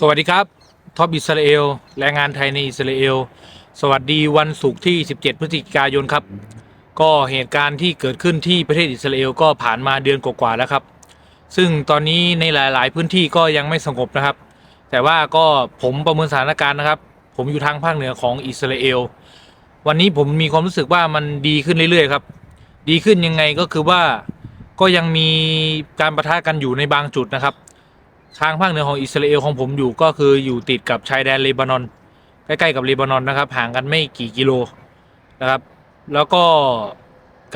สวัสดีครับท็อปอิสราเอลแรงงานไทยในอิสราเอลสวัสดีวันศุกร์ที่ 17 พฤศจิกายนครับ ก็เหตุการณ์ที่เกิดขึ้นที่ประเทศอิสราเอลก็ผ่านมาเดือนกว่าๆแล้วครับ ซึ่งตอนนี้ในหลาย ๆ พื้นที่ก็ยังไม่สงบนะครับ แต่ว่าก็ผมประเมินสถานการณ์นะครับ ผมอยู่ทางภาคเหนือของอิสราเอลวันนี้ผมมีความรู้สึกว่ามันดีขึ้นเรื่อย ๆ ครับ ดีขึ้นยังไงก็คือว่าก็ยังมีการประทะกันอยู่ในบางจุดนะครับ ทางภาคเหนือของอิสราเอลของผมอยู่ก็คืออยู่ติดกับชายแดนเลบานอน ใกล้ๆกับเลบานอนนะครับห่างกันไม่กี่กิโลนะครับ แล้วก็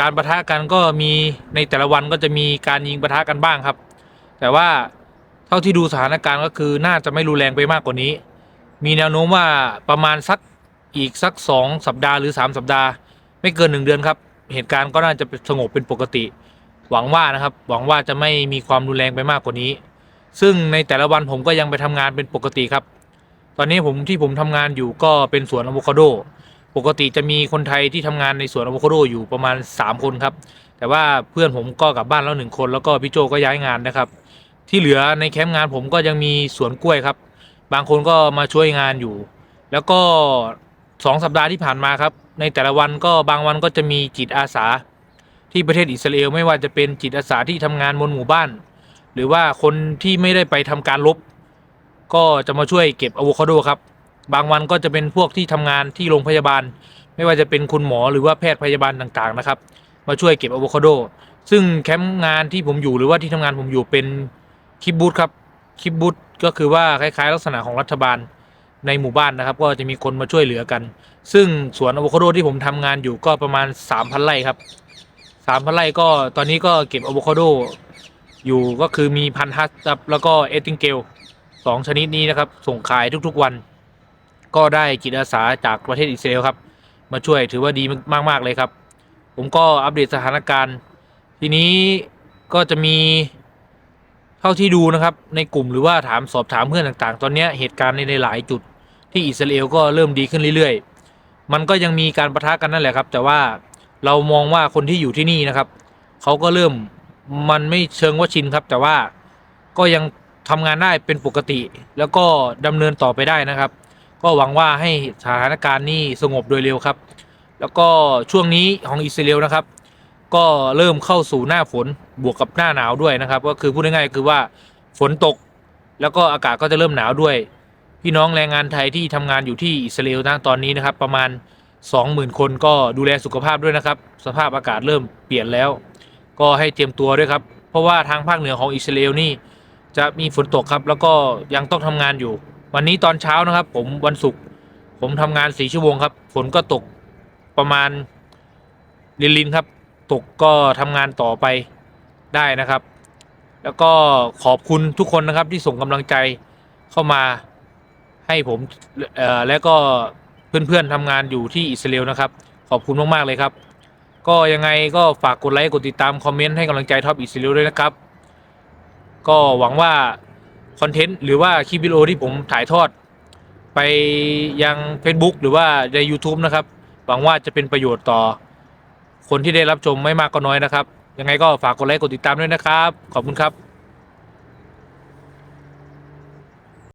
การประทะกันก็มีในแต่ละวันก็จะมีการยิงประทะกันบ้างครับ แต่ว่าเท่าที่ดูสถานการณ์ก็คือน่าจะไม่รุนแรงไปมากกว่านี้ มีแนวโน้มว่าประมาณสักอีกสักสองสัปดาห์หรือสามสัปดาห์ ไม่เกินหนึ่งเดือนครับ เหตุการณ์ก็น่าจะสงบเป็นปกติ หวังว่านะครับหวังว่าจะไม่มีความรุนแรงไปมากกว่านี้ ซึ่งในแต่ละวันผมก็ยังไปทำงานเป็นปกติครับ ตอนนี้ผมที่ผมทำงานอยู่ก็เป็นสวนอะโวคาโด ปกติจะมีคนไทยที่ทำงานในสวนอะโวคาโดอยู่ประมาณ 3 คนครับ แต่ว่าเพื่อนผมก็กลับบ้านแล้วหนึ่งคน แล้วก็พี่โจก็ย้ายงานนะครับ ที่เหลือในแคมป์งานผมก็ยังมีสวนกล้วยครับ บางคนก็มาช่วยงานอยู่ แล้วก็สองสัปดาห์ที่ผ่านมาครับ ในแต่ละวันก็บางวันก็จะมีจิตอาสา ที่ประเทศอิสราเอลไม่ว่าจะเป็นจิตอาสาที่ทำงานบนหมู่บ้าน หรือว่าคนที่ไม่ได้ไปทำการลบ ก็จะมาช่วยเก็บอะโวคาโดครับ บางวันก็จะเป็นพวกที่ทำงานที่โรงพยาบาล ไม่ว่าจะเป็นคุณหมอหรือว่าแพทย์พยาบาลต่างๆนะครับ มาช่วยเก็บอะโวคาโด ซึ่งแคมป์งานที่ผมอยู่หรือว่าที่ทำงานผมอยู่เป็นคิปบูธครับคิปบูธก็คือว่าคล้ายๆ ลักษณะของรัฐบาลในหมู่บ้านนะครับ ก็จะมีคนมาช่วยเหลือกัน ซึ่งสวนอะโวคาโดที่ผมทำงานอยู่ก็ประมาณ 3,000ไร่ครับ3,000ไร่ก็ตอนนี้ก็เก็บอะโวคาโด อยู่ก็คือมีพันธัสครับแล้วก็เอติงเกลสองชนิดนี้นะครับ ส่งขายทุกๆวัน ก็ได้จิตอาสาจากประเทศอิสราเอลครับ มาช่วยถือว่าดีมาก ๆ เลยครับ ผมก็อัปเดตสถานการณ์ ทีนี้ก็จะมีเท่าที่ดูนะครับ ในกลุ่มหรือว่าถามสอบถามเพื่อนต่างๆ ตอนนี้เหตุการณ์ในหลายจุดที่อิสราเอลก็เริ่มดีขึ้นเรื่อยๆ มันก็ยังมีการประทะกันนั่นแหละครับ แต่ว่าเรามองว่าคนที่อยู่ที่นี่นะครับเขาก็เริ่ม มันไม่เชิงว่าชินครับ แต่ว่าก็ยังทำงานได้เป็นปกติ แล้วก็ดำเนินต่อไปได้นะครับ ก็หวังว่าให้สถานการณ์นี้สงบโดยเร็วครับ แล้วก็ช่วงนี้ของอิสราเอลนะครับ ก็เริ่มเข้าสู่หน้าฝนบวกกับหน้าหนาวด้วยนะครับ ก็คือพูดง่ายๆคือว่าฝนตก แล้วก็อากาศก็จะเริ่มหนาวด้วย พี่น้องแรงงานไทยที่ทำงานอยู่ที่อิสราเอลนะตอนนี้นะครับ ประมาณ 20,000 คนก็ดูแลสุขภาพด้วยนะครับ สภาพอากาศเริ่มเปลี่ยนแล้ว ก็ให้เตรียมตัวด้วยครับ เพราะว่าทางภาคเหนือของอิสราเอลนี่จะมีฝนตกครับ แล้วก็ยังต้องทำงานอยู่ วันนี้ตอนเช้านะครับ ผมวันศุกร์ผมทำงานสี่ชั่วโมงครับฝนก็ตกประมาณลินลินครับ ตกก็ทำงานต่อไปได้นะครับ แล้วก็ขอบคุณทุกคนนะครับที่ส่งกำลังใจเข้ามาให้ผมและก็เพื่อนๆทำงานอยู่ที่อิสราเอลนะครับ ขอบคุณมาก ๆ เลยครับ ก็ยังไงก็ฝากกดไลค์กดติดตามคอมเมนต์ให้กำลังใจท็อปอิสราเอลด้วยนะครับ ก็หวังว่าคอนเทนต์หรือว่าคลิปวิดีโอที่ผมถ่ายทอด ไปยัง Facebook หรือว่าใน YouTube นะครับ หวังว่าจะเป็นประโยชน์ต่อ คนที่ได้รับชมไม่มากก็น้อยนะครับ ยังไงก็ฝากกดไลค์กดติดตามด้วยนะครับ ขอบคุณครับ